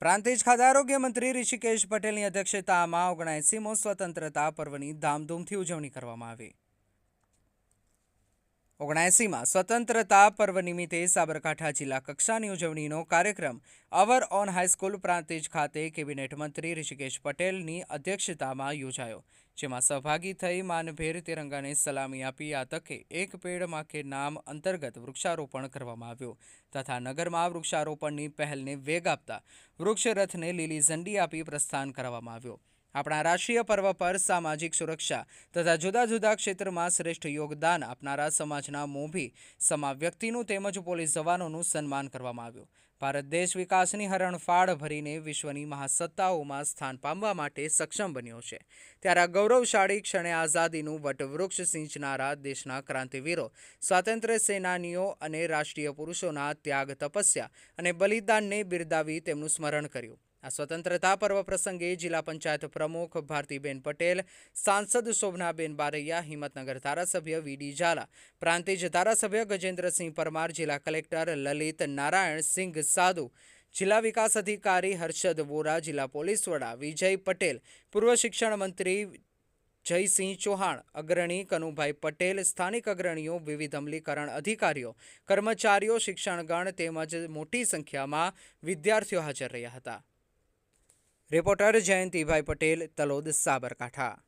પ્રાંતિજ ખાતે આરોગ્ય મંત્રી ઋષિકેશ પટેલની અધ્યક્ષતામાં ઓગણએંસીમો સ્વતંત્રતા પર્વની ધામધૂમથી ઉજવણી કરવામાં આવી. ઓગણએંસીમાં સ્વતંત્રતા પર્વ નિમિત્તે સાબરકાંઠા જિલ્લા કક્ષાની ઉજવણીનો કાર્યક્રમ અવર ઓન હાઈસ્કૂલ પ્રાંતિજ ખાતે કેબિનેટ મંત્રી ઋષિકેશ પટેલની અધ્યક્ષતામાં યોજાયો, જેમાં સહભાગી થઈ માનભેર તિરંગાને સલામી આપી આ તકે એક પેડમાં કે નામ અંતર્ગત વૃક્ષારોપણ કરવામાં આવ્યું તથા નગરમાં વૃક્ષારોપણની પહેલને વેગ આપતા વૃક્ષરથને લીલી ઝંડી આપી પ્રસ્થાન કરવામાં આવ્યું. આપણા રાષ્ટ્રીય પર્વ પર સામાજિક સુરક્ષા તથા જુદા જુદા ક્ષેત્રમાં શ્રેષ્ઠ યોગદાન આપનારા સમાજના મોભી સમા વ્યક્તિનું તેમજ પોલીસ જવાનોનું સન્માન કરવામાં આવ્યું. ભારત દેશ વિકાસની હરણફાળ ભરીને વિશ્વની મહાસત્તાઓમાં સ્થાન પામવા માટે સક્ષમ બન્યો છે. ત્યારે આ ગૌરવશાળી ક્ષણે આઝાદીનું વટવૃક્ષ સિંચનારા દેશના ક્રાંતિવીરો, સ્વાતંત્ર્ય સેનાનીઓ અને રાષ્ટ્રીય પુરુષોના ત્યાગ તપસ્યા અને બલિદાનને બિરદાવી તેમનું સ્મરણ કર્યું. આ સ્વતંત્રતા પર્વ પ્રસંગે જિલ્લા પંચાયત પ્રમુખ ભારતીબેન પટેલ, સાંસદ શોભનાબેન બારૈયા, હિંમતનગર ધારાસભ્ય વીડી ઝાલા, પ્રાંતિજ ધારાસભ્ય ગજેન્દ્રસિંહ પરમાર, જિલ્લા કલેક્ટર લલિત નારાયણ સિંઘ સાધુ, જિલ્લા વિકાસ અધિકારી હર્ષદ વોરા, જિલ્લા પોલીસ વડા વિજય પટેલ, પૂર્વ શિક્ષણ મંત્રી જયસિંહ ચૌહાણ, અગ્રણી કનુભાઈ પટેલ, સ્થાનિક અગ્રણીઓ, વિવિધ અમલીકરણ અધિકારીઓ, કર્મચારીઓ, શિક્ષણગણ તેમજ મોટી સંખ્યામાં વિદ્યાર્થીઓ હાજર રહ્યા હતા. રિપોર્ટર જયંતિભાઈ પટેલ તલોદ સાબરકાંઠા.